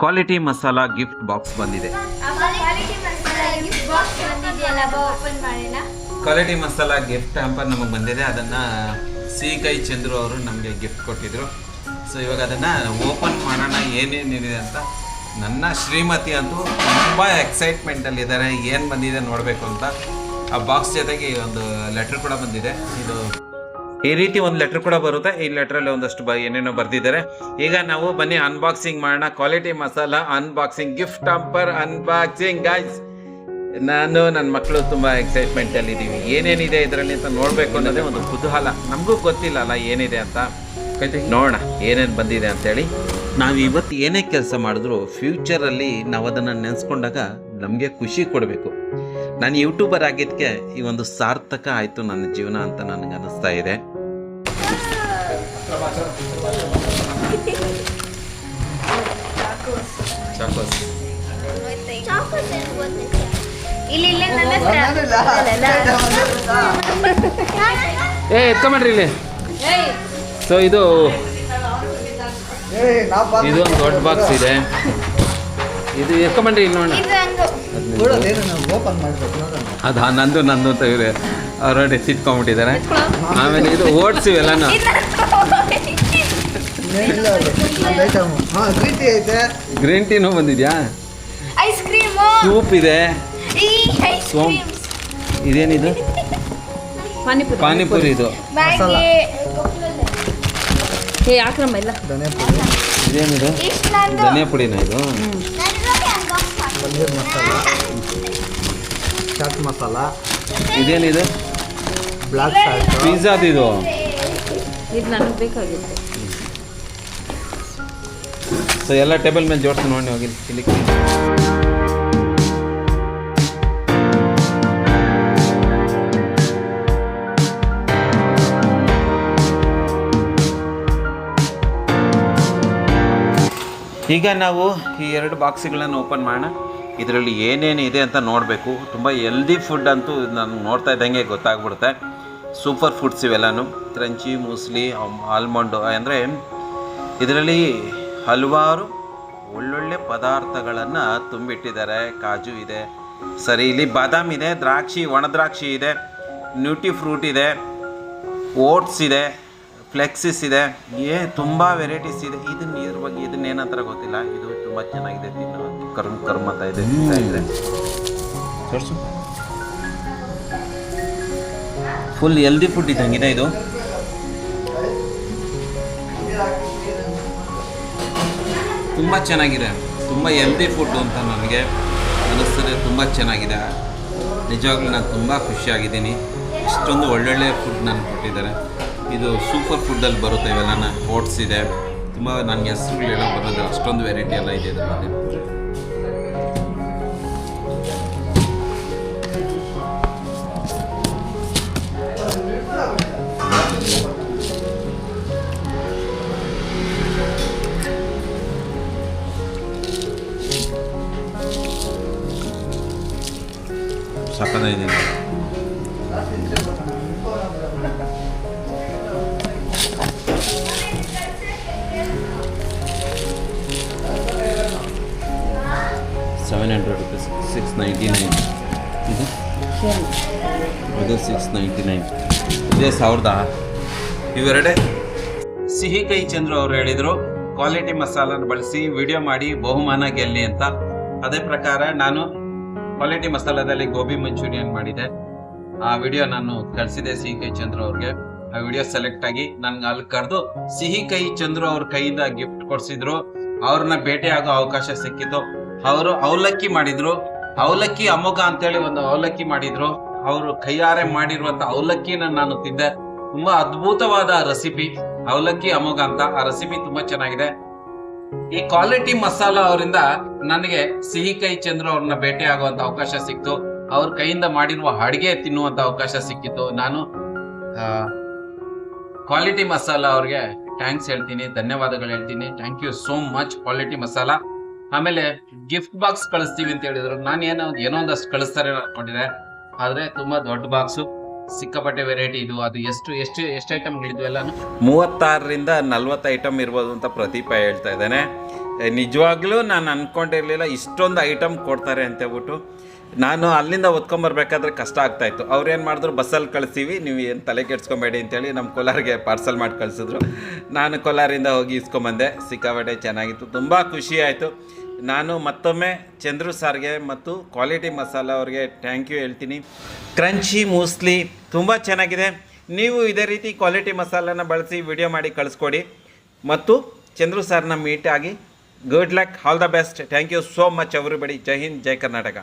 Quality masala gift box ಬಂದಿದೆ. Quality masala gift hamper ನಮಗೆ ಬಂದಿದೆ. ಅದನ್ನು ಕೈ ಚಂದ್ರು ಅವರು ನಮಗೆ ಗಿಫ್ಟ್ ಕೊಟ್ಟಿದ್ರು. ಸೊ ಇವಾಗ ಅದನ್ನು ಓಪನ್ ಮಾಡೋಣ ಏನೇನಿದೆ ಅಂತ ನನ್ನ ಶ್ರೀಮತಿ ಅಂತೂ ತುಂಬ ಎಕ್ಸೈಟ್ಮೆಂಟಲ್ಲಿದ್ದಾರೆ ಏನು ಬಂದಿದೆ ನೋಡಬೇಕು ಅಂತ. ಆ ಬಾಕ್ಸ್ ಜೊತೆಗೆ ಒಂದು ಲೆಟ್ರ್ ಕೂಡ ಬಂದಿದೆ. ಇದು ಈ ರೀತಿ ಒಂದು ಲೆಟ್ರ್ ಕೂಡ ಬರುತ್ತೆ. ಈ ಲೆಟ್ರಲ್ಲಿ ಒಂದಷ್ಟು ಬ ಏನೇನೋ ಬರೆದಿದ್ದಾರೆ. ಈಗ ನಾವು ಬನ್ನಿ ಅನ್ಬಾಕ್ಸಿಂಗ್ ಮಾಡೋಣ. Quality masala unboxing gift hamper unboxing guys ನಾನು ನನ್ನ ಮಕ್ಕಳು ತುಂಬ ಎಕ್ಸೈಟ್ಮೆಂಟಲ್ಲಿ ಇದ್ದೀವಿ ಏನೇನಿದೆ ಇದರಲ್ಲಿ ಅಂತ ನೋಡಬೇಕು ಅನ್ನೋದೇ ಒಂದು ಕುತೂಹಲ. ನಮಗೂ ಗೊತ್ತಿಲ್ಲ ಅಲ್ಲ ಏನಿದೆ ಅಂತ. ನೋಡೋಣ ಏನೇನು ಬಂದಿದೆ ಅಂತೇಳಿ. ನಾವು ಇವತ್ತು ಏನೇ ಕೆಲಸ ಮಾಡಿದ್ರು ಫ್ಯೂಚರಲ್ಲಿ ನಾವು ಅದನ್ನು ನೆನೆಸ್ಕೊಂಡಾಗ ನಮಗೆ ಖುಷಿ ಕೊಡಬೇಕು. ನಾನು ಯೂಟ್ಯೂಬರ್ ಆಗಿದ್ದಕ್ಕೆ ಈ ಒಂದು ಸಾರ್ಥಕ ಆಯಿತು ನನ್ನ ಜೀವನ ಅಂತ ನನಗೆ ಅನ್ನಿಸ್ತಾ ಇದೆ. ಚಾಕೋಸ್ ಚಾಕೋಸ್ ಇಲ್ಲಿ ಇಲ್ಲ ನನ್ನ ಏ ಎತ್ಕೊಂಬಡ್ರಿ ಇಲ್ಲಿ ಸೊ ಇದು ಇದು ಒಂದು ದೊಡ್ಡ ಬಾಕ್ಸ್ ಇದೆ. ಇದು ಎತ್ಕೊಂಡ್ರಿ ಇಲ್ಲಿ ನೋಡೋಣ. ಅದು ನಂದು ನಂದು ಅಂತ ಇವ್ರೆ ಅವ್ರ ಸಿಟ್ಕೊಂಡ್ಬಿಟ್ಟಿದ್ದಾರೆ ಆಮೇಲೆ ಇದು ಓಟ್ಸ್ ಇವೆಲ್ಲನೂ ಗ್ರೀನ್ ಟೀನು ಬಂದಿದ್ಯಾ? ಐಸ್ ಕ್ರೀಮ್ ಸೂಪ್ ಇದೆ. ಈ ಐಸ್ ಸೋಮ್. ಇದೇನಿದು? ಪಾನಿಪುರಿ. ಪಾನಿಪುರಿ ಇದು. ಮ್ಯಾಗಿ. ಏ ಆಕ್ರಮ ಇಲ್ಲ. ಧನಿಯಾ ಪುಡಿ ಇದೇನಿದು ಧನಿಯಾ ಪುಡಿನ ಇದು? ಪನ್ನೀರ್ ಮಸಾಲ. ಚಾಟ್ ಮಸಾಲ. ಇದೇನಿದೆ? ಬ್ಲಾಕ್ ಸಾಲ್ಟ್ ಪಿಜ್ಜಾ ಇದು ಇದು ನನಗೆ ಬೇಕಾಗಿತ್ತು. ಸೊ ಎಲ್ಲ ಟೇಬಲ್ ಮೇಲೆ ಜೋಡಿಸಿ ನೋಡಿ ಹೋಗಿ ಇಲ್ಲಿ ಈಗ ನಾವು ಈ ಎರಡು ಬಾಕ್ಸ್ಗಳನ್ನು ಓಪನ್ ಮಾಡೋಣ. ಇದರಲ್ಲಿ ಏನೇನು ಇದೆ ಅಂತ ನೋಡಬೇಕು. ತುಂಬ ಎಲ್ದಿ ಫುಡ್ ಅಂತೂ ನಾನು ನೋಡ್ತಾ ಇದ್ದಂಗೆ ಗೊತ್ತಾಗ್ಬಿಡುತ್ತೆ. ಸೂಪರ್ ಫುಡ್ಸ್ ಇವೆಲ್ಲನೂ. ಕ್ರಂಚಿ ಮೂಸ್ಲಿ ಆಲ್ಮಂಡು ಅಂದರೆ ಇದರಲ್ಲಿ ಹಲವಾರು ಒಳ್ಳೊಳ್ಳೆ ಪದಾರ್ಥಗಳನ್ನು ತುಂಬಿಟ್ಟಿದ್ದಾರೆ. ಕಾಜು ಇದೆ, ಸರಿ, ಇಲ್ಲಿ ಬಾದಾಮಿ ಇದೆ, ದ್ರಾಕ್ಷಿ ಒಣ ದ್ರಾಕ್ಷಿ ಇದೆ ನ್ಯೂಟಿ ಫ್ರೂಟ್ ಇದೆ ಓಟ್ಸ್ ಇದೆ ಫ್ಲೆಕ್ಸಿಸ್ ಇದೆ. ಏ, ತುಂಬ ವೆರೈಟೀಸ್ ಇದೆ. ಇದನ್ನ ಇದ್ರ ಬಗ್ಗೆ ಇದನ್ನೇನಂತರ ಗೊತ್ತಿಲ್ಲ. ಇದು ತುಂಬ ಚೆನ್ನಾಗಿದೆ ತಿನ್ನೋ ಕರ್ಮ್ ಕರ್ಮ ಅಂತ ಇದೆ ತಿಂತಾ ಫುಲ್ ಹೆಲ್ದಿ ಫುಡ್ ಇದ್ದಂಗಿದೆ ಇದು. ತುಂಬ ಚೆನ್ನಾಗಿದೆ. ತುಂಬ ಹೆಲ್ದಿ ಫುಡ್ ಅಂತ ನನಗೆ ಅನಿಸ್ತದೆ ತುಂಬ ಚೆನ್ನಾಗಿದೆ. ನಿಜವಾಗ್ಲೂ ನಾನು ತುಂಬ ಖುಷಿಯಾಗಿದ್ದೀನಿ. ಇಷ್ಟೊಂದು ಒಳ್ಳೊಳ್ಳೆ ಫುಡ್ ನಾನು ಕೊಟ್ಟಿದ್ದಾರೆ. ಇದು ಸೂಪರ್ ಫುಡ್ಡಲ್ಲಿ ಬರುತ್ತೆ ಇವೆಲ್ಲ. ಓಟ್ಸ್ ಇದೆ. ತುಂಬ ನನಗೆ ಹೆಸರುಗಳೆಲ್ಲ ಬರೋದು ಅಷ್ಟೊಂದು ವೆರೈಟಿ ಎಲ್ಲ ಇದೆ ಇದರಲ್ಲಿ. ಸಕ್ಕತ್ತಾಗಿದೆ seven hundred rupees six ninety nine ಇದು ಇದು ಸಿಕ್ಸ್ ನೈಂಟಿ ನೈನ್ ಇದೇ ಸಾವಿರದ ಇವೆರಡೇ. ಸಿಹಿ ಕೈ ಚಂದ್ರು ಅವರು ಹೇಳಿದರು ಕ್ವಾಲಿಟಿ ಮಸಾಲನ ಬಳಸಿ ವಿಡಿಯೋ ಮಾಡಿ ಬಹುಮಾನ ಗೆಲ್ಲಿ ಅಂತ. ಅದೇ ಪ್ರಕಾರ ನಾನು ಕ್ವಾಲಿಟಿ ಮಸಾಲದಲ್ಲಿ ಗೋಬಿ ಮಂಚೂರಿಯನ್ ಮಾಡಿದೆ. ಆ ವಿಡಿಯೋ ನಾನು ಕಳಿಸಿದೆ ಸಿಹಿ ಕೈ ಚಂದ್ರು ಅವ್ರಿಗೆ. ಆ ವಿಡಿಯೋ ಸೆಲೆಕ್ಟ್ ಆಗಿ ನನ್ಗೆ ಅಲ್ಲಿ ಕರೆದು ಸಿಹಿ ಕೈ ಚಂದ್ರು ಅವ್ರ ಕೈಯಿಂದ ಗಿಫ್ಟ್ ಕೊಡ್ಸಿದ್ರು. ಅವ್ರನ್ನ ಭೇಟಿ ಆಗೋ ಅವಕಾಶ ಸಿಕ್ಕಿತ್ತು ಅವರು ಅವಲಕ್ಕಿ ಮಾಡಿದ್ರು. ಅವಲಕ್ಕಿ ಅಮೋಘ ಅಂತೇಳಿ ಒಂದು ಅವಲಕ್ಕಿ ಮಾಡಿದ್ರು. ಅವರು ಕೈಯಾರೆ ಮಾಡಿರುವಂತ ಅವಲಕ್ಕಿನ ನಾನು ತಿಂದೆ. ತುಂಬಾ ಅದ್ಭುತವಾದ ರೆಸಿಪಿ ಅವಲಕ್ಕಿ ಅಮೋಘ ಅಂತ. ಆ ರೆಸಿಪಿ ತುಂಬಾ ಚೆನ್ನಾಗಿದೆ. ಈ ಕ್ವಾಲಿಟಿ ಮಸಾಲ ಅವರಿಂದ ನನಗೆ ಸಿಹಿ ಕೈ ಚಂದ್ರ ಅವ್ರನ್ನ ಭೇಟಿ ಆಗುವಂತ ಅವಕಾಶ ಸಿಕ್ತು. ಅವ್ರ ಕೈಯಿಂದ ಮಾಡಿರುವ ಅಡಿಗೆ ತಿನ್ನುವಂತ ಅವಕಾಶ ಸಿಕ್ಕಿತ್ತು ನಾನು ಕ್ವಾಲಿಟಿ ಮಸಾಲ ಅವ್ರಿಗೆ ಥ್ಯಾಂಕ್ಸ್ ಹೇಳ್ತೀನಿ, ಧನ್ಯವಾದಗಳು ಹೇಳ್ತೀನಿ. Thank you so much quality masala ಆಮೇಲೆ ಗಿಫ್ಟ್ ಬಾಕ್ಸ್ ಕಳಿಸ್ತೀವಿ ಅಂತ ಹೇಳಿದ್ರು. ನಾನು ಏನೋ ಏನೋ ಒಂದಷ್ಟು ಕಳಿಸ್ತಾರೆ ಅನ್ಕೊಂಡಿದ್ದೆ. ಆದ್ರೆ ತುಂಬಾ ದೊಡ್ಡ ಬಾಕ್ಸು ಸಿಕ್ಕಾಪಟ್ಟೆ ವೆರೈಟಿ ಇದು. ಅದು ಎಷ್ಟು ಎಷ್ಟು ಎಷ್ಟು ಐಟಮ್ಗಳಿದ್ವು ಎಲ್ಲಾನು? ಮೂವತ್ತಾರರಿಂದ ನಲ್ವತ್ತು ಐಟಮ್ ಇರ್ಬೋದು ಅಂತ ಪ್ರದೀಪ ಹೇಳ್ತಾ ಇದ್ದಾನೆ. ನಿಜವಾಗ್ಲೂ ನಾನು ಅಂದ್ಕೊಂಡಿರಲಿಲ್ಲ ಇಷ್ಟೊಂದು ಐಟಮ್ ಕೊಡ್ತಾರೆ ಅಂತ ಹೇಳ್ಬಿಟ್ಟು. ನಾನು ಅಲ್ಲಿಂದ ಹೊತ್ಕೊಂಬರ್ಬೇಕಾದ್ರೆ ಕಷ್ಟ ಆಗ್ತಾಯಿತ್ತು ಅವ್ರು ಏನು ಮಾಡಿದ್ರು, ಬಸ್ಸಲ್ಲಿ ಕಳಿಸ್ತೀವಿ ನೀವು ಏನು ತಲೆ ಕೆಡ್ಸ್ಕೊಬೇಡಿ ಅಂತೇಳಿ ನಮ್ಮ ಕೋಲಾರಿಗೆ ಪಾರ್ಸಲ್ ಮಾಡಿ ಕಳಿಸಿದ್ರು. ನಾನು ಕೋಲಾರಿಂದ ಹೋಗಿ ಇಸ್ಕೊಂಬಂದೆ. ಸಿಕ್ಕಾಪಟ್ಟೆ ಚೆನ್ನಾಗಿತ್ತು. ತುಂಬ ಖುಷಿ ಆಯಿತು. ನಾನು ಮತ್ತೊಮ್ಮೆ ಚಂದ್ರು ಸಾರ್ಗೆ ಮತ್ತು ಕ್ವಾಲಿಟಿ ಮಸಾಲ ಅವ್ರಿಗೆ ಥ್ಯಾಂಕ್ ಯು ಹೇಳ್ತೀನಿ. ಕ್ರಂಚಿ ಮೂಸ್ಲಿ ತುಂಬ ಚೆನ್ನಾಗಿದೆ. ನೀವು ಇದೇ ರೀತಿ ಕ್ವಾಲಿಟಿ ಮಸಾಲನ ಬಳಸಿ ವಿಡಿಯೋ ಮಾಡಿ ಕಳಿಸ್ಕೊಡಿ. ಮತ್ತು ಚಂದ್ರು ಸಾರ್ನ ಆಗಿ. Good luck all the best thank you so much ಅವರು ಬಡಿ ಜೈ ಹಿಂದ್ ಜೈ ಕರ್ನಾಟಕ